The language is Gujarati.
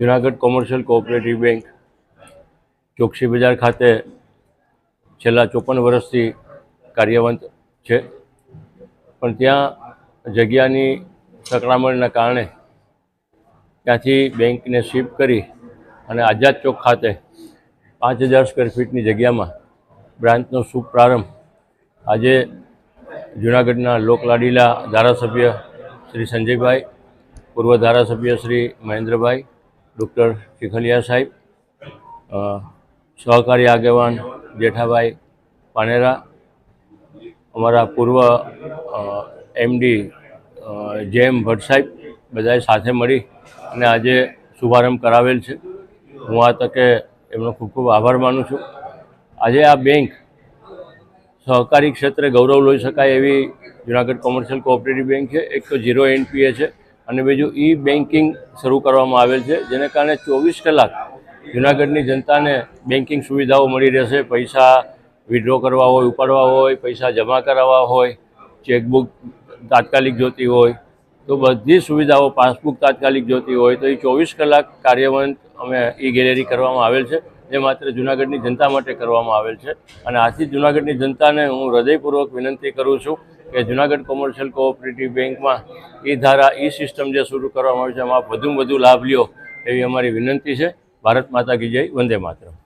Junagadh commercial cooperative bank, Choksi Bazar ખાતે છેલ્લા ચોપન વર્ષથી કાર્યવંત છે. પણ ત્યાં જગ્યાની સકળામણના કારણે ત્યાંથી બેંકને શિફ્ટ કરી અને આઝાદ ચોક ખાતે પાંચ હજાર સ્ક્વેર ફીટની જગ્યામાં બ્રાન્ચનો શુભ પ્રારંભ આજે જુનાગઢના લોકલાડીલા ધારાસભ્ય શ્રી સંજયભાઈ, પૂર્વ ધારાસભ્ય શ્રી મહેન્દ્રભાઈ ડૉક્ટર શિખલિયા સાહેબ સહકારી આગેવાન જેઠાભાઈ પાનેરા, અમારા પૂર્વ એમડી જેમ ભટ્ટ સાહેબ બધાએ સાથે મળી અને આજે શુભારંભ કરાવેલ છે. હું આ તકે એમનો ખૂબ ખૂબ આભાર માનું છું. આજે આ બેંક સહકારી ક્ષેત્રે ગૌરવ લઈ શકાય એવી જુનાગઢ કોમર્શિયલ કોઓપરેટિવ બેંક છે. એક તો ઝીરો એનપીએ છે. અને બીજું ઈ બેન્કિંગ શરૂ કરવામાં આવેલ છે, જેને કારણે ચોવીસ કલાક જુનાગઢની જનતાને બેન્કિંગ સુવિધાઓ મળી રહેશે. પૈસા વિડ્રો કરવા હોય, ઉપાડવા હોય, પૈસા જમા કરાવવા હોય ચેકબુક તાત્કાલિક જોતી હોય, તો બધી સુવિધાઓ પાસબુક તાત્કાલિક જોતી હોય, તો એ ચોવીસ કલાક કાર્યવંત અમે ઈ ગેલેરી કરવામાં આવેલ છે, જે માત્ર જુનાગઢની જનતા માટે કરવામાં આવેલ છે. અને આથી જૂનાગઢની જનતાને હું હૃદયપૂર્વક વિનંતી કરું છું કે જુનાગઢ કોમર્શિયલ કોઓપરેટિવ બેંકમાં ઈ ધારા, ઈ સિસ્ટમ જે શરૂ કરવામાં આવી છે, એમાં વધુમાં વધુ લાભ લ્યો એવી અમારી વિનંતી છે. ભારત માતા કી જય, વંદે માતરમ.